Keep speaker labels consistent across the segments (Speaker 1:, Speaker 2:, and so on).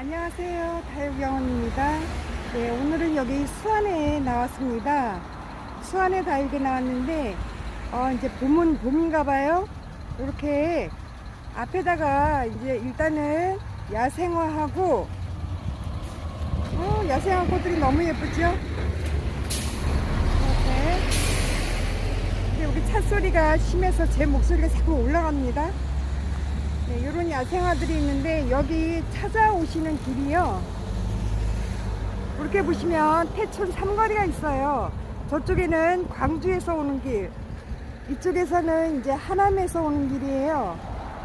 Speaker 1: 안녕하세요. 다육영원입니다. 네, 오늘은 여기 수안에 나왔습니다. 수안에 다육에 나왔는데, 어, 이제 봄은 봄인가 봐요. 이렇게 앞에다가 이제 일단은 야생화하고, 어, 야생화 꽃들이 너무 예쁘죠? 이렇게. 근데 여기 찻소리가 심해서 제 목소리가 자꾸 올라갑니다. 네, 이런 야생화들이 있는데 여기 찾아오시는 길이요. 이렇게 보시면 태촌 삼거리가 있어요. 저쪽에는 광주에서 오는 길, 이쪽에서는 이제 하남에서 오는 길이에요.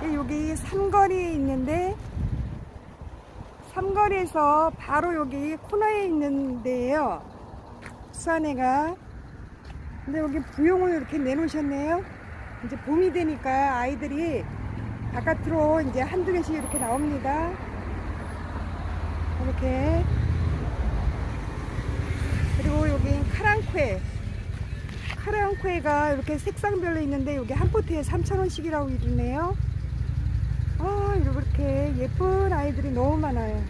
Speaker 1: 네, 여기 삼거리에 있는데 삼거리에서 바로 여기 코너에 있는 데예요. 수안회가. 근데 여기 부용을 이렇게 내놓으셨네요. 이제 봄이 되니까 아이들이 바깥으로 이제 한두 개씩 이렇게 나옵니다. 이렇게. 그리고 여기 카랑퀘. 카랑퀘가 이렇게 색상별로 있는데 여기 한 포트에 3,000원씩이라고 이러네요. 아, 이렇게 예쁜 아이들이 너무 많아요.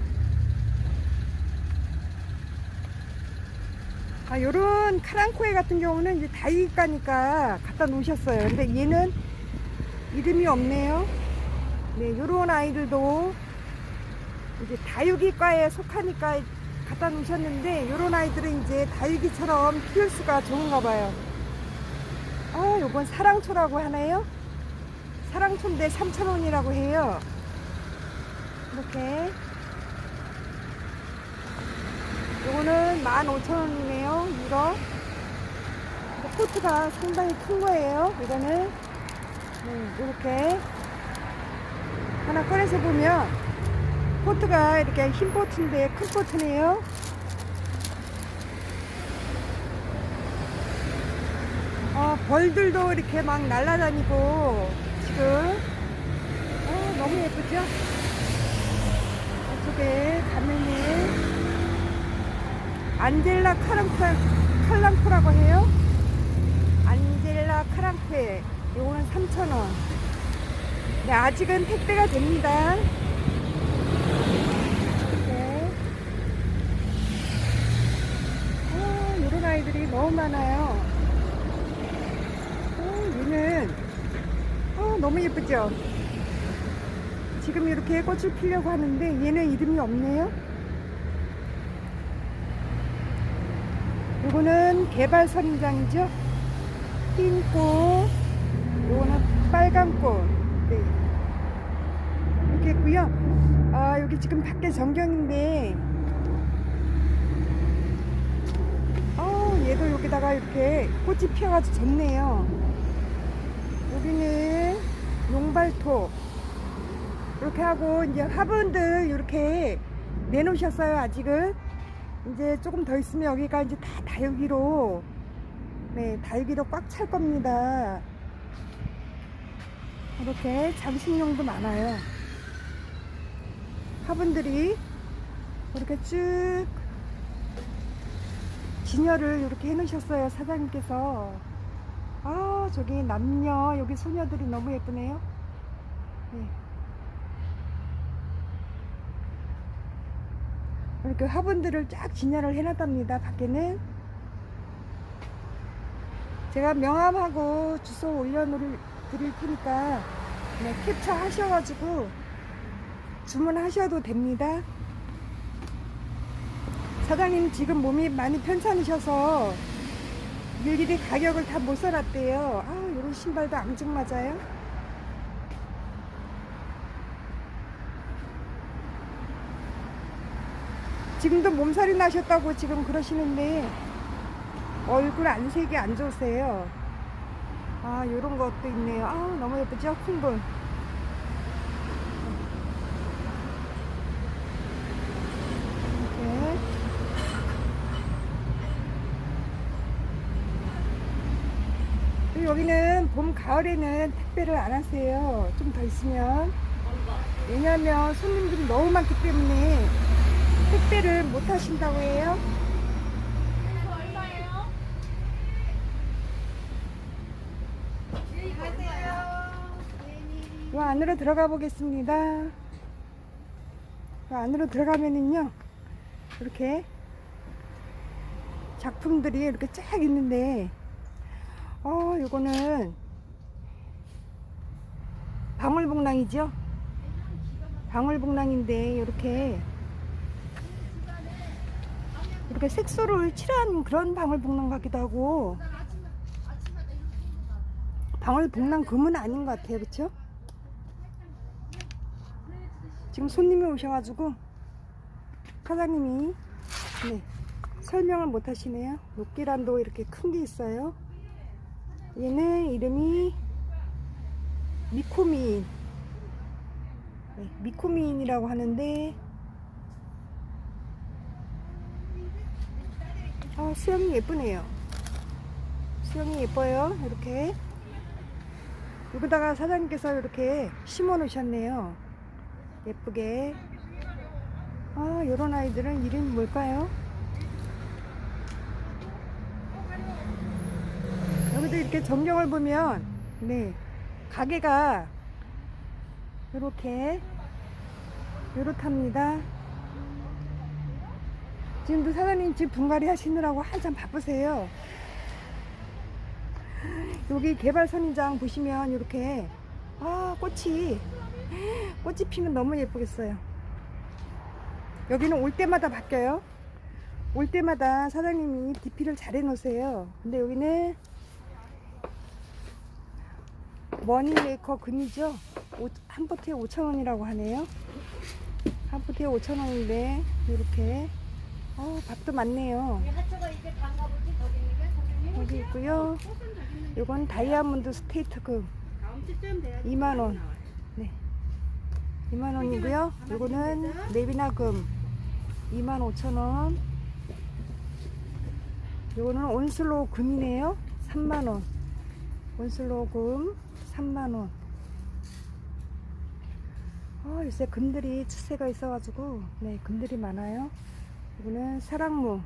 Speaker 1: 아, 요런 카랑코에 같은 경우는 이제 다이가니까 갖다 놓으셨어요. 근데 얘는 이름이 없네요. 네, 요런 아이들도 이제 다육이과에 속하니까 갖다 놓으셨는데 요런 아이들은 이제 다육이처럼 키울 수가 좋은가 봐요. 아, 요건 사랑초라고 하나요? 사랑초인데 3,000원이라고 해요. 이렇게. 요거는 15,000원이네요. 이거. 포트가 상당히 큰 거예요. 이거는. 네, 이렇게. 하나 꺼내서 보면 포트가 이렇게 흰 포트인데 큰 포트네요. 어, 벌들도 이렇게 막 날아다니고 지금 어, 너무 예쁘죠? 이쪽에 가면은 안젤라 카랑프, 칼랑프라고 해요. 안젤라 카랑페 요거는 3,000원. 네, 아직은 택배가 됩니다. 이렇게. 어, 이런 아이들이 너무 많아요. 어, 얘는, 어, 너무 예쁘죠? 지금 이렇게 꽃을 피려고 하는데 얘는 이름이 없네요. 요거는 개발 선인장이죠. 흰 꽃, 요거는 빨간 꽃. 네. 이렇게 있고요. 아, 여기 지금 밖에 전경인데, 어, 얘도 여기다가 이렇게 꽃이 피어가지고 좋네요. 여기는 용발토. 이렇게 하고, 이제 화분들 이렇게 내놓으셨어요, 아직은. 이제 조금 더 있으면 여기가 이제 다 다육이로, 네, 다육이로 꽉 찰 겁니다. 이렇게 장식용도 많아요. 화분들이 이렇게 쭉 진열을 이렇게 해놓으셨어요, 사장님께서. 아, 저기 남녀, 여기 소녀들이 너무 예쁘네요. 네. 이렇게 화분들을 쫙 진열을 해놨답니다, 밖에는. 제가 명함하고 주소 올려드릴 테니까 네, 캡처 하셔가지고 주문하셔도 됩니다. 사장님 지금 몸이 많이 편찮으셔서 일일이 가격을 다못 써놨대요. 아, 이런 신발도 앙증 맞아요. 지금도 몸살이 나셨다고 지금 그러시는데 얼굴 안색이 안 좋으세요. 아, 요런 것도 있네요. 아, 너무 예쁘죠? 그리고 여기는 봄, 가을에는 택배를 안 하세요. 좀 더 있으면. 왜냐면 손님들이 너무 많기 때문에 택배를 못 하신다고 해요. 요 안으로 들어가 보겠습니다. 그 안으로 들어가면은요 이렇게 작품들이 이렇게 쫙 있는데 어 요거는 방울복랑이죠 방울복랑인데 이렇게 이렇게 색소를 칠한 그런 방울복랑 같기도 하고 방울복랑 금은 아닌 것 같아요 그쵸? 지금 손님이 오셔가지고 사장님이 네, 설명을 못 하시네요. 녹기란도 이렇게 큰 게 있어요. 얘는 이름이 미코미인. 네, 미코미인이라고 하는데 아, 수영이 예쁘네요. 수영이 예뻐요. 이렇게 여기다가 사장님께서 이렇게 심어 놓으셨네요. 예쁘게. 아, 요런 아이들은 이름이 뭘까요? 여기도 이렇게 전경을 보면, 네, 가게가 이렇게, 요렇답니다. 지금도 사장님 집 분갈이 하시느라고 한참 바쁘세요. 여기 개발 선인장 보시면 이렇게, 아, 꽃이, 꽃이 피면 너무 예쁘겠어요. 여기는 올 때마다 바뀌어요. 올 때마다 사장님이 DP를 잘 해놓으세요. 근데 여기는 머니메이커 금이죠. 오- 한 포트에 5,000원이라고 하네요. 한 포트에 5,000원인데 이렇게 어, 밥도 많네요. 여기 있고요. 이건 다이아몬드 스테이트 금
Speaker 2: 다음 주쯤 돼야지.
Speaker 1: 2만 원. 네. 2만 원이고요. 이거는 레비나 금 2만 5천 원. 이거는 온슬로우 금이네요. 3만 원. 온슬로우 금 3만 원. 아, 요새 금들이 추세가 있어가지고 네 금들이 많아요. 이거는 사랑무.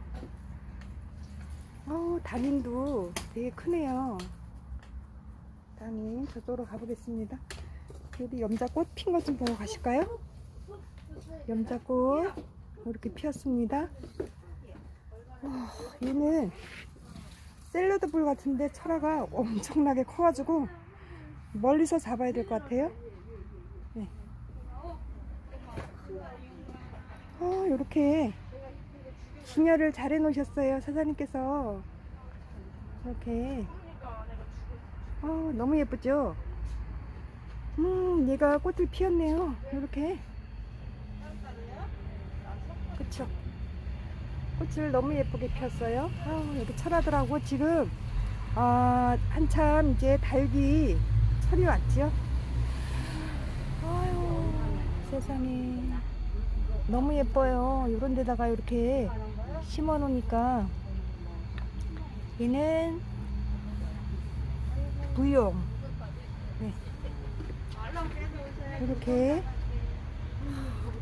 Speaker 1: 어 단인도 되게 크네요. 단인 저쪽으로 가보겠습니다. 여기 염자꽃 핀 것 좀 보고 가실까요? 염자꽃 이렇게 피었습니다. 어, 얘는 샐러드 볼 같은데 철화가 엄청나게 커가지고 멀리서 잡아야 될 것 같아요. 네. 어, 이렇게 분열을 잘 해놓으셨어요 사장님께서 이렇게 어, 너무 예쁘죠? 음, 얘가 꽃을 피웠네요. 이렇게. 그쵸? 꽃을 너무 예쁘게 피웠어요. 아, 여기 철하더라고. 지금, 아, 한참 이제 달기 철이 왔죠? 아유, 세상에. 너무 예뻐요. 이런 데다가 이렇게 심어 놓으니까. 얘는 부용. 네. 이렇게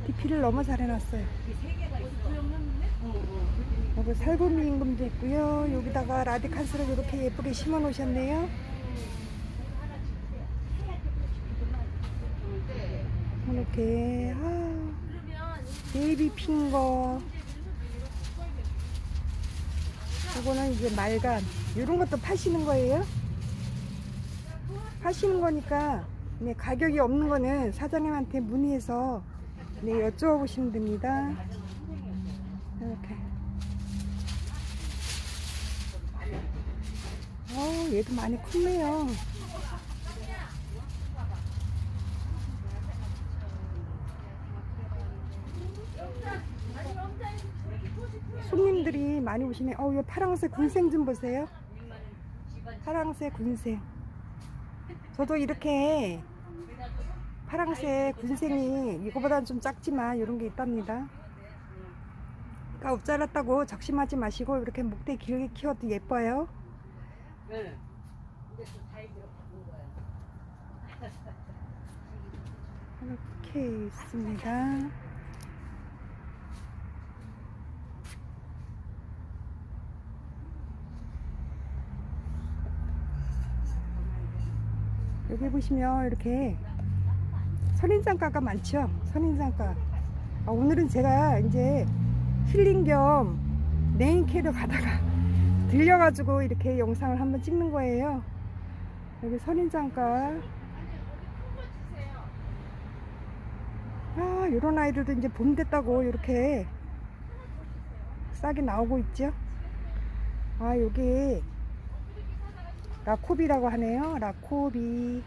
Speaker 1: DP를 너무 잘 해놨어요. 여기 살구미 임금도 있고요. 여기다가 라디칸스를 이렇게 예쁘게 심어 놓으셨네요. 이렇게 아, 베이비 핑거 이거는 이제 말간 이런 것도 파시는 거예요? 하시는 거니까 네, 가격이 없는 거는 사장님한테 문의해서 네, 여쭤보시면 됩니다. 이렇게. 어, 얘도 많이 컸네요. 손님들이 많이 오시네. 어, 이 파랑색 군생 좀 보세요. 파랑색 군생. 저도 이렇게 파랑색 군생이 이거보다는 좀 작지만 이런 게 있답니다. 그러니까 업 잘랐다고 적심하지 마시고 이렇게 목대 길게 키워도 예뻐요. 이렇게 있습니다. 여기 보시면 이렇게 선인장가가 많죠. 선인장가. 아, 오늘은 제가 이제 힐링 겸 네인캐로 가다가 들려가지고 이렇게 영상을 한번 찍는 거예요. 여기 선인장가. 아, 요런 아이들도 이제 봄 됐다고 이렇게 싹이 나오고 있죠. 아, 여기 라코비라고 하네요. 라코비.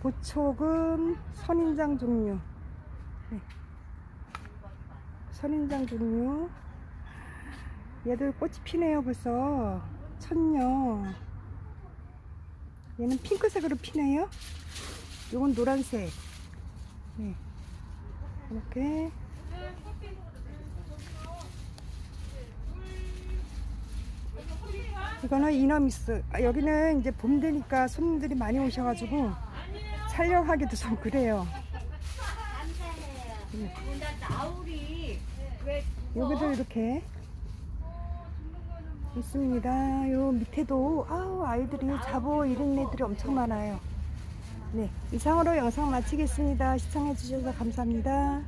Speaker 1: 보초금 선인장 종류. 네. 선인장 종류. 얘들 꽃이 피네요, 벌써. 천녀. 얘는 핑크색으로 피네요. 요건 노란색. 네. 이렇게. 이거는 이너미스. 아, 여기는 이제 봄 되니까 손님들이 많이 오셔가지고 촬영하기도 좀 그래요. 여기도 이렇게 있습니다. 요 밑에도 아우 아이들이 자보 이런 애들이 엄청 많아요. 네 이상으로 영상 마치겠습니다. 시청해 주셔서 감사합니다.